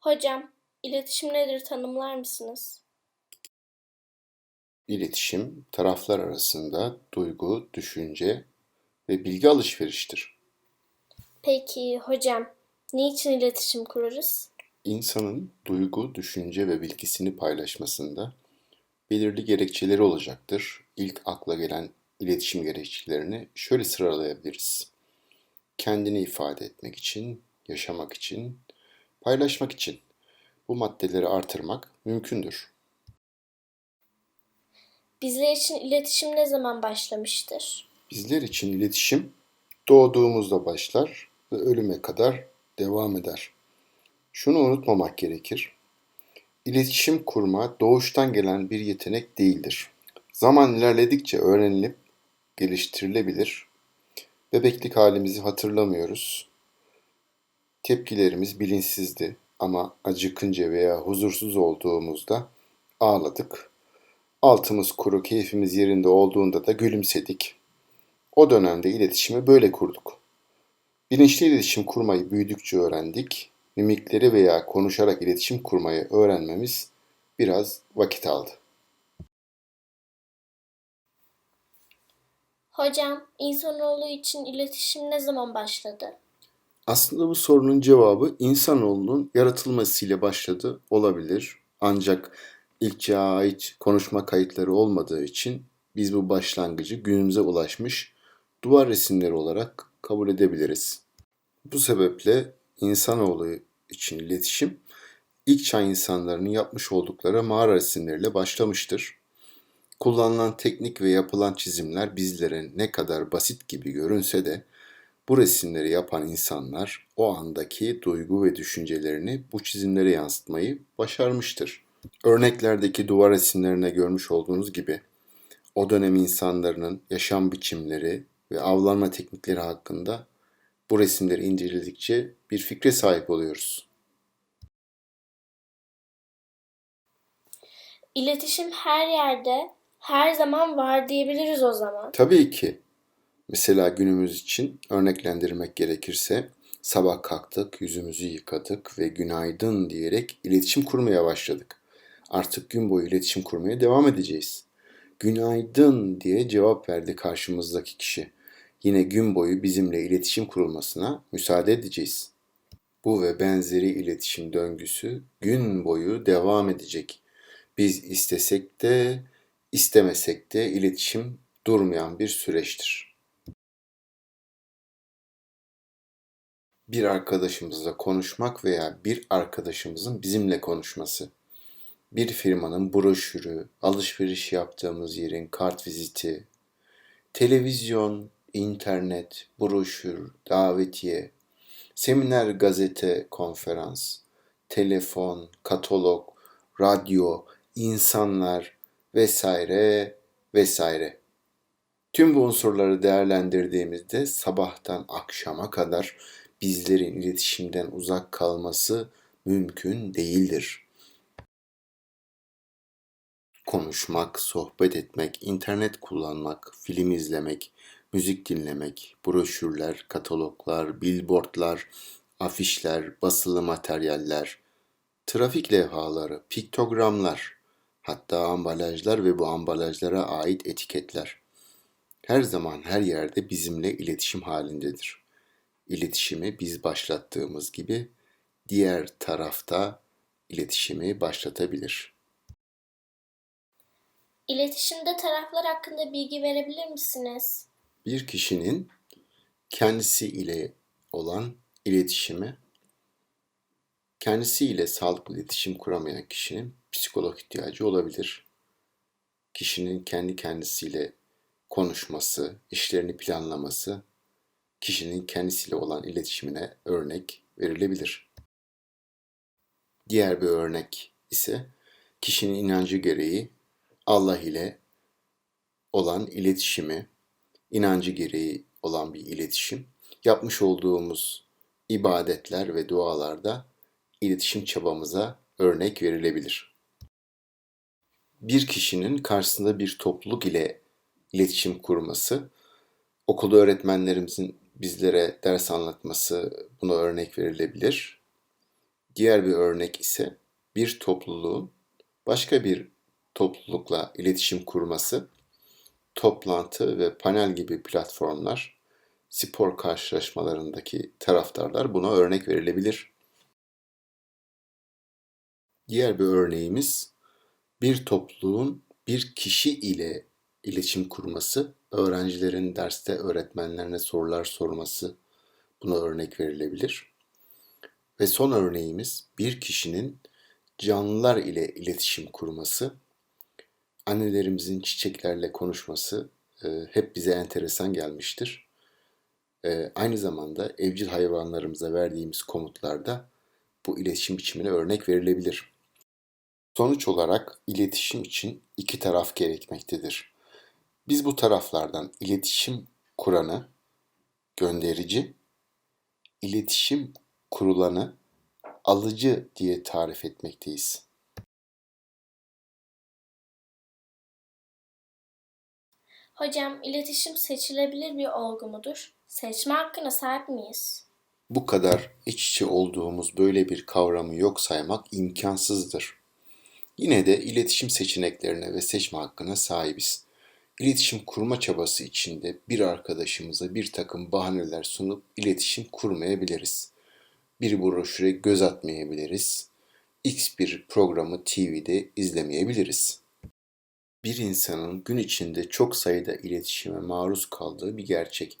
Hocam, iletişim nedir tanımlar mısınız? İletişim, taraflar arasında duygu, düşünce ve bilgi alışveriştir. Peki hocam, niçin iletişim kurarız? İnsanın duygu, düşünce ve bilgisini paylaşmasında belirli gerekçeleri olacaktır. İlk akla gelen iletişim gerekçelerini şöyle sıralayabiliriz. Kendini ifade etmek için, yaşamak için, paylaşmak için. Bu maddeleri artırmak mümkündür. Bizler için iletişim ne zaman başlamıştır? Bizler için iletişim doğduğumuzda başlar ve ölüme kadar devam eder. Şunu unutmamak gerekir. İletişim kurma doğuştan gelen bir yetenek değildir. Zaman ilerledikçe öğrenilip geliştirilebilir. Bebeklik halimizi hatırlamıyoruz. Tepkilerimiz bilinçsizdi ama acıkınca veya huzursuz olduğumuzda ağladık. Altımız kuru, keyfimiz yerinde olduğunda da gülümsedik. O dönemde iletişimi böyle kurduk. Bilinçli iletişim kurmayı büyüdükçe öğrendik. Mimikleri veya konuşarak iletişim kurmayı öğrenmemiz biraz vakit aldı. Hocam, insanoğlu için iletişim ne zaman başladı? Aslında bu sorunun cevabı insanoğlunun yaratılmasıyla başladı olabilir. Ancak ilk çağa ait konuşma kayıtları olmadığı için biz bu başlangıcı günümüze ulaşmış duvar resimleri olarak kabul edebiliriz. Bu sebeple insanoğlu için iletişim ilk çağ insanlarının yapmış oldukları mağara resimleriyle başlamıştır. Kullanılan teknik ve yapılan çizimler bizlere ne kadar basit gibi görünse de bu resimleri yapan insanlar o andaki duygu ve düşüncelerini bu çizimlere yansıtmayı başarmıştır. Örneklerdeki duvar resimlerine görmüş olduğunuz gibi o dönem insanların yaşam biçimleri ve avlanma teknikleri hakkında bu resimleri inceledikçe bir fikre sahip oluyoruz. İletişim her yerde, her zaman var diyebiliriz o zaman. Tabii ki mesela günümüz için örneklendirmek gerekirse sabah kalktık, yüzümüzü yıkadık ve günaydın diyerek iletişim kurmaya başladık. Artık gün boyu iletişim kurmaya devam edeceğiz. Günaydın diye cevap verdi karşımızdaki kişi. Yine gün boyu bizimle iletişim kurulmasına müsaade edeceğiz. Bu ve benzeri iletişim döngüsü gün boyu devam edecek. Biz istesek de istemesek de iletişim durmayan bir süreçtir. Bir arkadaşımızla konuşmak veya bir arkadaşımızın bizimle konuşması. Bir firmanın broşürü, alışveriş yaptığımız yerin kart viziti, televizyon, internet, broşür, davetiye, seminer, gazete, konferans, telefon, katalog, radyo, insanlar vesaire vesaire. Tüm bu unsurları değerlendirdiğimizde sabahtan akşama kadar bizlerin iletişimden uzak kalması mümkün değildir. Konuşmak, sohbet etmek, internet kullanmak, film izlemek, müzik dinlemek, broşürler, kataloglar, billboardlar, afişler, basılı materyaller, trafik levhaları, piktogramlar, hatta ambalajlar ve bu ambalajlara ait etiketler. Her zaman her yerde bizimle iletişim halindedir. İletişimi biz başlattığımız gibi diğer tarafta iletişimi başlatabilir. İletişimde taraflar hakkında bilgi verebilir misiniz? Bir kişinin kendisi ile olan iletişimi kendisiyle sağlıklı iletişim kuramayan kişinin psikolog ihtiyacı olabilir. Kişinin kendi kendisiyle konuşması, işlerini planlaması, kişinin kendisiyle olan iletişimine örnek verilebilir. Diğer bir örnek ise kişinin inancı gereği Allah ile olan iletişimi, inancı gereği olan bir iletişim, yapmış olduğumuz ibadetler ve dualarda iletişim çabamıza örnek verilebilir. Bir kişinin karşısında bir topluluk ile iletişim kurması, okulda öğretmenlerimizin bizlere ders anlatması buna örnek verilebilir. Diğer bir örnek ise bir topluluğun başka bir toplulukla iletişim kurması, toplantı ve panel gibi platformlar, spor karşılaşmalarındaki taraftarlar buna örnek verilebilir. Diğer bir örneğimiz bir topluluğun bir kişi ile iletişim kurması, öğrencilerin derste öğretmenlerine sorular sorması buna örnek verilebilir. Ve son örneğimiz bir kişinin canlılar ile iletişim kurması, annelerimizin çiçeklerle konuşması e, hep bize enteresan gelmiştir. E, aynı zamanda evcil hayvanlarımıza verdiğimiz komutlarda bu iletişim biçimine örnek verilebilir. Sonuç olarak iletişim için iki taraf gerekmektedir. Biz bu taraflardan iletişim kuranı, gönderici, iletişim kurulanı alıcı diye tarif etmekteyiz. Hocam, iletişim seçilebilir bir olgu mudur? Seçme hakkına sahip miyiz? Bu kadar iç içe olduğumuz böyle bir kavramı yok saymak imkansızdır. Yine de iletişim seçeneklerine ve seçme hakkına sahibiz. İletişim kurma çabası içinde bir arkadaşımıza bir takım bahaneler sunup iletişim kurmayabiliriz. Bir broşüre göz atmayabiliriz. X bir programı TV'de izlemeyebiliriz. Bir insanın gün içinde çok sayıda iletişime maruz kaldığı bir gerçek.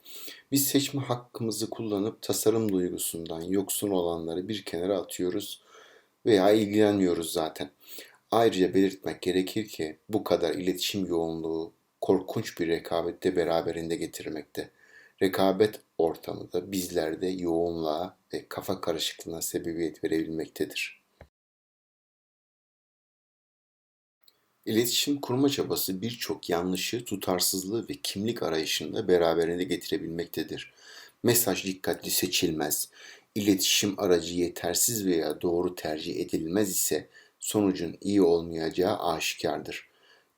Biz seçme hakkımızı kullanıp tasarım duygusundan yoksun olanları bir kenara atıyoruz veya ilgilenmiyoruz zaten. Ayrıca belirtmek gerekir ki bu kadar iletişim yoğunluğu korkunç bir rekabette beraberinde getirmekte. Rekabet ortamı da bizlerde yoğunluğa ve kafa karışıklığına sebebiyet verebilmektedir. İletişim kurma çabası birçok yanlışı, tutarsızlığı ve kimlik arayışında beraberinde getirebilmektedir. Mesaj dikkatli seçilmez, iletişim aracı yetersiz veya doğru tercih edilmez ise sonucun iyi olmayacağı aşikardır.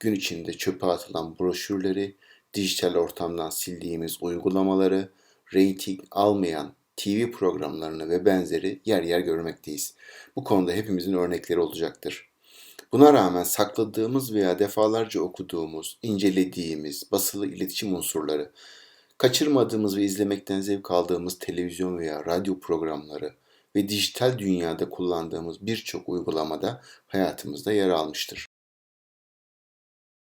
Gün içinde çöpe atılan broşürleri, dijital ortamdan sildiğimiz uygulamaları, reyting almayan TV programlarını ve benzeri yer yer görmekteyiz. Bu konuda hepimizin örnekleri olacaktır. Buna rağmen sakladığımız veya defalarca okuduğumuz, incelediğimiz basılı iletişim unsurları, kaçırmadığımız ve izlemekten zevk aldığımız televizyon veya radyo programları ve dijital dünyada kullandığımız birçok uygulamada hayatımızda yer almıştır.